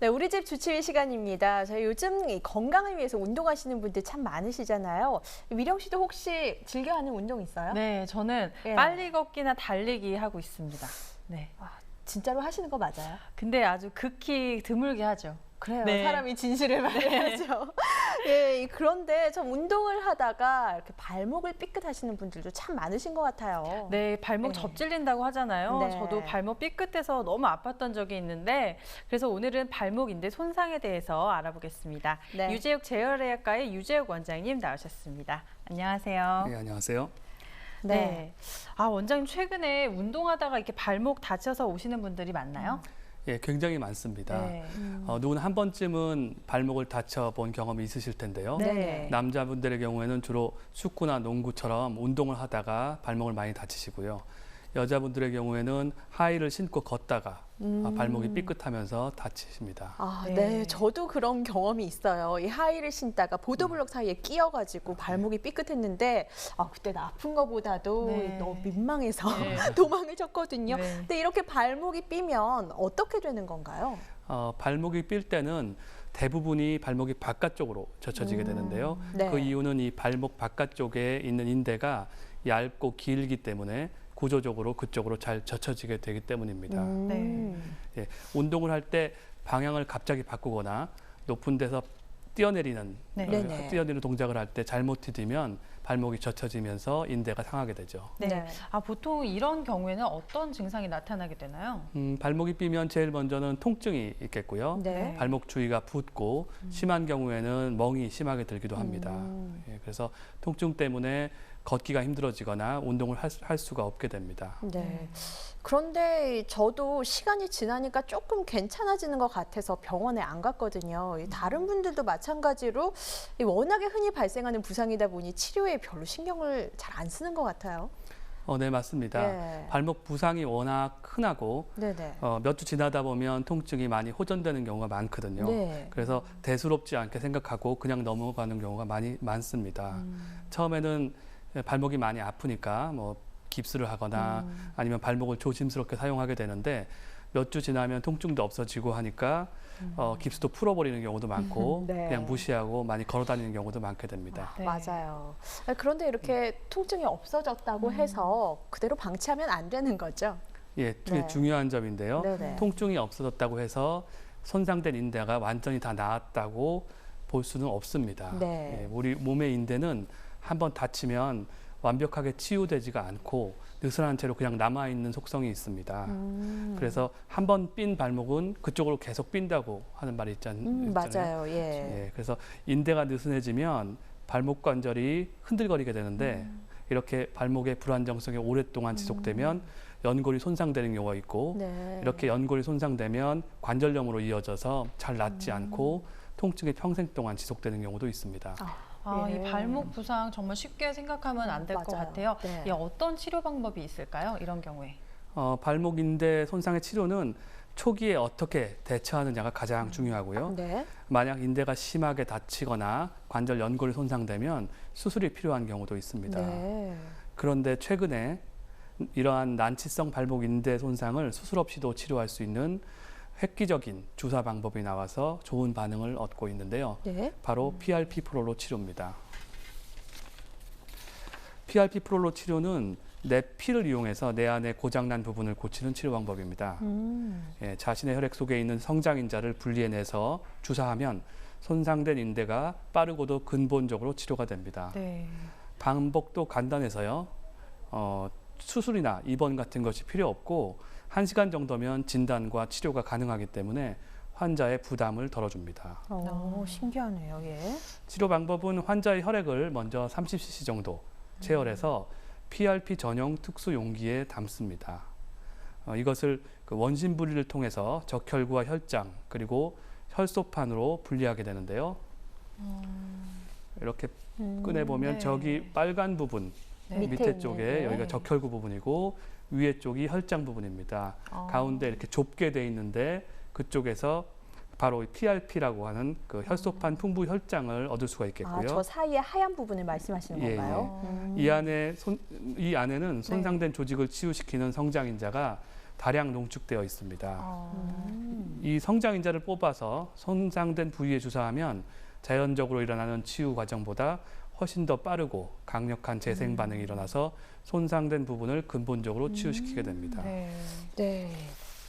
네, 우리 집 주치의 시간입니다. 저희 요즘 이 건강을 위해서 운동하시는 분들 참 많으시잖아요. 미령 씨도 혹시 즐겨하는 운동 있어요? 네, 저는 예. 빨리 걷기나 달리기 하고 있습니다. 네. 아, 진짜로 하시는 거 맞아요? 근데 아주 극히 드물게 하죠. 그래요. 네. 사람이 진실을 말해야죠. 예, 그런데 좀 운동을 하다가 이렇게 발목을 삐끗하시는 분들도 참 많으신 것 같아요. 네, 발목 네. 접질린다고 하잖아요. 네. 저도 발목 삐끗해서 너무 아팠던 적이 있는데 그래서 오늘은 발목 인대 손상에 대해서 알아보겠습니다. 네. 유재욱 재활의학과의 유재욱 원장님 나오셨습니다. 안녕하세요. 네, 안녕하세요. 네. 아, 원장님 최근에 운동하다가 이렇게 발목 다쳐서 오시는 분들이 많나요? 예, 굉장히 많습니다. 네. 어, 누구나 한 번쯤은 발목을 다쳐본 경험이 있으실 텐데요. 네. 남자분들의 경우에는 주로 축구나 농구처럼 운동을 하다가 발목을 많이 다치시고요. 여자분들의 경우에는 하의를 신고 걷다가 음. 아, 발목이 삐끗하면서 다치십니다. 아, 네. 네. 저도 그런 경험이 있어요. 이 하이를 신다가 보도블록 사이에 끼어가지고 발목이 삐끗했는데, 아, 그때 나 아픈 거보다도 네. 너무 민망해서 네. 도망을 쳤거든요. 네. 근데 이렇게 발목이 삐면 어떻게 되는 건가요? 어, 발목이 삘 때는 대부분이 발목이 바깥쪽으로 젖혀지게 음. 되는데요. 네. 그 이유는 이 발목 바깥쪽에 있는 인대가 얇고 길기 때문에 구조적으로 그쪽으로 잘 젖혀지게 되기 때문입니다. 음. 예, 운동을 할 때 방향을 갑자기 바꾸거나 높은 데서 뛰어내리는 네. 어. 뛰어내리는 동작을 할 때 잘못 디디면 발목이 젖혀지면서 인대가 상하게 되죠. 네. 네. 아, 보통 이런 경우에는 어떤 증상이 나타나게 되나요? 음, 발목이 삐면 제일 먼저는 통증이 있겠고요. 네. 발목 주위가 붓고 심한 경우에는 멍이 심하게 들기도 합니다. 음. 예, 그래서 통증 때문에 걷기가 힘들어지거나 운동을 할, 수- 할 수가 없게 됩니다. 네. 그런데 저도 시간이 지나니까 조금 괜찮아지는 것 같아서 병원에 안 갔거든요. 이 다른 분들도 마찬가지로 이 워낙에 흔히 발생하는 부상이다 보니 치료에 별로 신경을 잘 안 쓰는 것 같아요. 어, 네 맞습니다. 네. 발목 부상이 워낙 흔하고. 어, 몇 주 지나다 보면 통증이 많이 호전되는 경우가 많거든요. 네. 그래서 대수롭지 않게 생각하고 그냥 넘어가는 경우가 많이 많습니다. 음. 처음에는 발목이 많이 아프니까 뭐 깁스를 하거나 음. 아니면 발목을 조심스럽게 사용하게 되는데 몇 주 지나면 통증도 없어지고 하니까 어, 깁스도 풀어버리는 경우도 많고 음. 네. 그냥 무시하고 많이 걸어다니는 경우도 많게 됩니다. 네. 맞아요. 아, 그런데 이렇게 통증이 없어졌다고 음. 해서 그대로 방치하면 안 되는 거죠. 예, 되게 네. 중요한 점인데요. 네네. 통증이 없어졌다고 해서 손상된 인대가 완전히 다 나았다고 볼 수는 없습니다. 네. 예, 우리 몸의 인대는 한번 다치면 완벽하게 치유되지가 않고 느슨한 채로 그냥 남아 있는 속성이 있습니다. 음. 그래서 한 번 삔 발목은 그쪽으로 계속 삔다고 하는 말이 있잖, 음, 있잖아요. 맞아요. 예. 예, 그래서 인대가 느슨해지면 발목 관절이 흔들거리게 되는데 음. 이렇게 발목의 불안정성이 오랫동안 지속되면 연골이 손상되는 경우가 있고 네. 이렇게 연골이 손상되면 관절염으로 이어져서 잘 낫지 음. 않고 통증이 평생 동안 지속되는 경우도 있습니다. 아, 예. 이 발목 부상 정말 쉽게 생각하면 안 될 것. 같아요. 네. 이 어떤 치료 방법이 있을까요? 이런 경우에. 어, 발목 인대 손상의 치료는 초기에 어떻게 대처하느냐가 가장 음. 중요하고요. 네. 만약 인대가 심하게 다치거나 관절 연골이 손상되면 수술이 필요한 경우도 있습니다. 네. 그런데 최근에 이러한 난치성 발목 인대 손상을 수술 없이도 치료할 수 있는 획기적인 주사 방법이 나와서 좋은 반응을 얻고 있는데요. 네. 바로 PRP 프롤로 치료입니다. PRP 프롤로 치료는 내 피를 이용해서 내 안에 고장난 부분을 고치는 치료 방법입니다. 음. 예, 자신의 혈액 속에 있는 성장인자를 분리해내서 주사하면 손상된 인대가 빠르고도 근본적으로 치료가 됩니다. 네. 방법도 간단해서요. 어, 수술이나 입원 같은 것이 필요 없고 한시간 정도면 진단과 치료가 가능하기 때문에 환자의 부담을 덜어줍니다. 어, 신기하네요. 예. 치료 방법은 환자의 혈액을 먼저 30cc 정도 채열해서 PRP 전용 특수 용기에 담습니다. 어, 이것을 그 원심 분리를 통해서 적혈구와 혈장 그리고 혈소판으로 분리하게 되는데요. 이렇게 음. 꺼내 보면 네. 저기 빨간 부분 네. 밑에 밑에, 쪽에 네. 여기가 적혈구 부분이고 위에 쪽이 혈장 부분입니다. 어. 가운데 이렇게 좁게 돼 있는데 그쪽에서 바로 PRP라고 하는 그 혈소판 풍부 혈장을 얻을 수가 아, 있겠고요. 저 사이에 하얀 부분을 말씀하시는 예, 건가요? 예. 음. 이 안에 손, 이 안에는 손상된 조직을 치유시키는 성장인자가 다량 농축되어 있습니다. 어. 음. 이 성장인자를 뽑아서 손상된 부위에 주사하면 자연적으로 일어나는 치유 과정보다 훨씬 더 빠르고 강력한 재생 반응이 일어나서 손상된 부분을 근본적으로 치유시키게 됩니다. 네. 네.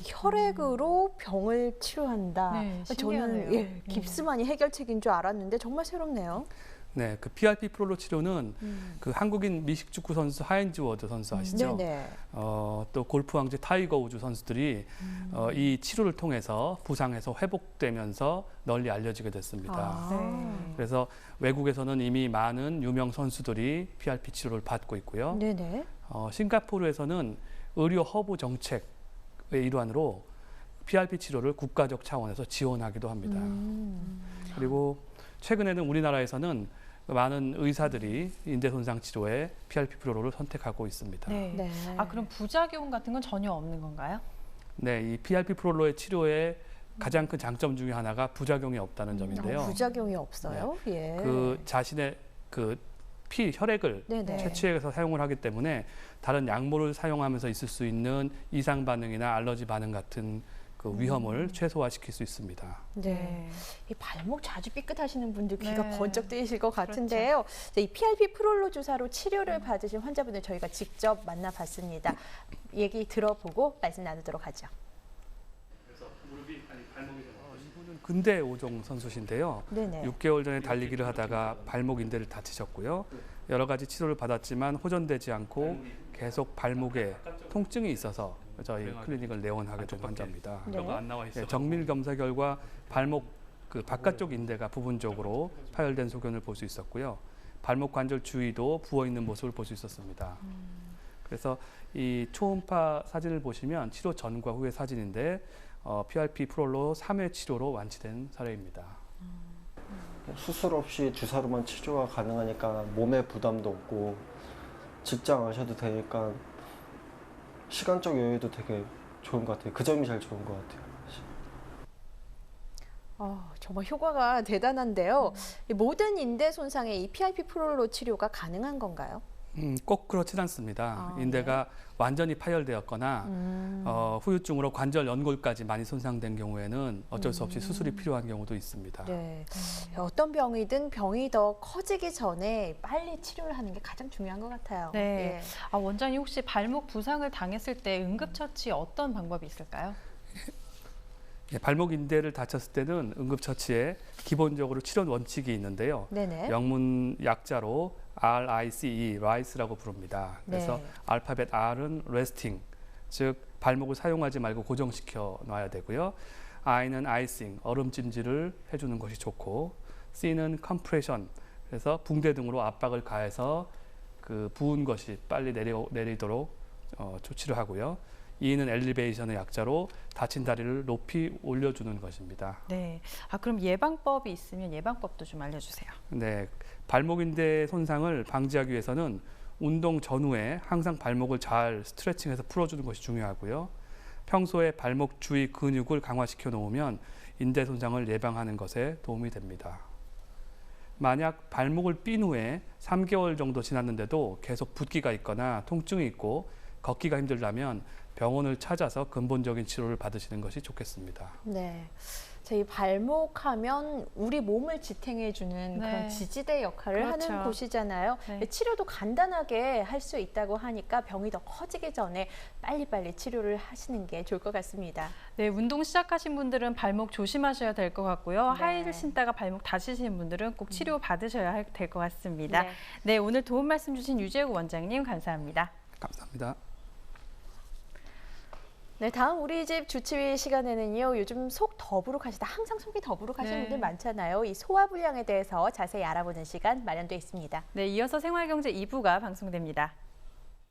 혈액으로 병을 치료한다. 네, 저는. 예, 네. 깁스만이 해결책인 줄 알았는데 정말 새롭네요. 네, 그 PRP 프롤로 치료는 그 한국인 미식 축구 선수 하인즈 워드 선수 아시죠? 네네. 어, 또 골프 왕제 타이거 우즈 선수들이 어, 이 치료를 통해서 부상에서 회복되면서 널리 알려지게 됐습니다. 아. 네. 그래서 외국에서는 이미 많은 유명 선수들이 PRP 치료를 받고 있고요. 네네. 어, 싱가포르에서는 의료 허브 정책의 일환으로 PRP 치료를 국가적 차원에서 지원하기도 합니다. 음. 그리고 최근에는 우리나라에서는 많은 의사들이 인대 손상 치료에 PRP 프로를 선택하고 있습니다. 네. 네. 아 그럼 부작용 같은 건 전혀 없는 건가요? 네, 이 PRP 프롤로의 치료의 가장 큰 장점 중에 하나가 부작용이 없다는 점인데요. 어, 부작용이 없어요. 예. 그 자신의 그 피 혈액을 네네. 채취해서 사용을 하기 때문에 다른 약물을 사용하면서 있을 수 있는 이상 반응이나 알러지 반응 같은 그 위험을 최소화시킬 수 있습니다. 네. 이 발목 자주 삐끗하시는 분들 귀가 네. 번쩍 뜨이실 것 같은데요. 자, 이 PRP 프롤로 주사로 치료를 받으신 환자분들 저희가 직접 만나봤습니다. 얘기 들어보고 말씀 나누도록 하죠. 이분은 근대 오종 선수신데요. 네네. 6개월 전에 달리기를 하다가 발목 인대를 다치셨고요. 여러 가지 치료를 받았지만 호전되지 않고 계속 발목에 통증이 있어서 저희 클리닉을 내원하게 된 환자입니다. 네. 네, 정밀 검사 결과 발목 그 바깥쪽 인대가 부분적으로 파열된 소견을 볼 수 있었고요. 발목 관절 주위도 부어 있는 모습을 볼 수 있었습니다. 그래서 이 초음파 사진을 보시면 치료 전과 후의 사진인데 어, PRP 프롤로 3회 치료로 완치된 사례입니다. 수술 없이 주사로만 치료가 가능하니까 몸에 부담도 없고 직장 안 하셔도 되니까 시간적 여유도 되게 좋은 것 같아요. 그 점이 제일 좋은 것 같아요. 어, 정말 효과가 대단한데요. 이 모든 인대 손상에 이 PRP 프롤로 치료가 가능한 건가요? 음, 꼭 그렇진 않습니다. 아, 인대가 완전히 파열되었거나 음. 어, 후유증으로 관절 연골까지 많이 손상된 경우에는 어쩔 수 없이 수술이 필요한 경우도 있습니다. 네. 어떤 병이든 병이 더 커지기 전에 빨리 치료를 하는 게 가장 중요한 것 같아요. 네. 예. 아 원장님 혹시 발목 부상을 당했을 때 응급처치 어떤 방법이 있을까요? 예, 발목 인대를 다쳤을 때는 응급처치에 기본적으로 치료 원칙이 있는데요. 네네. 영문 약자로 RICE, RICE라고 부릅니다. 그래서 네. 알파벳 R은 resting, 즉 발목을 사용하지 말고 고정시켜 놔야 되고요. I는 icing, 얼음 찜질을 해주는 것이 좋고, C는 compression, 그래서 붕대 등으로 압박을 가해서 그 부은 것이 빨리 내려, 내리도록 어, 조치를 하고요. E는 엘리베이션의 약자로 다친 다리를 높이 올려주는 것입니다. 네. 아 그럼 예방법이 있으면 예방법도 좀 알려주세요. 네, 발목인대 손상을 방지하기 위해서는 운동 전후에 항상 발목을 잘 스트레칭해서 풀어주는 것이 중요하고요. 평소에 발목 주위 근육을 강화시켜 놓으면 인대 손상을 예방하는 것에 도움이 됩니다. 만약 발목을 삔 후에 3개월 정도 지났는데도 계속 붓기가 있거나 통증이 있고 걷기가 힘들다면 병원을 찾아서 근본적인 치료를 받으시는 것이 좋겠습니다. 네. 저희 발목하면 우리 몸을 지탱해주는 네. 그런 지지대 역할을 그렇죠. 하는 곳이잖아요. 네. 치료도 간단하게 할 수 있다고 하니까 병이 더 커지기 전에 빨리빨리 치료를 하시는 게 좋을 것 같습니다. 네, 운동 시작하신 분들은 발목 조심하셔야 될 것 같고요. 네. 하이힐 신다가 발목 다치시는 분들은 꼭 치료 받으셔야 될 것 같습니다. 네. 네, 오늘 도움 말씀 주신 유재우 원장님 감사합니다. 감사합니다. 네, 다음 우리 집 주치의 시간에는요. 요즘 속 더부룩하시다. 항상 속이 더부룩하시는 네. 분들 많잖아요. 이 소화 불량에 대해서 자세히 알아보는 시간 마련돼 있습니다. 네, 이어서 생활경제 2부가 방송됩니다.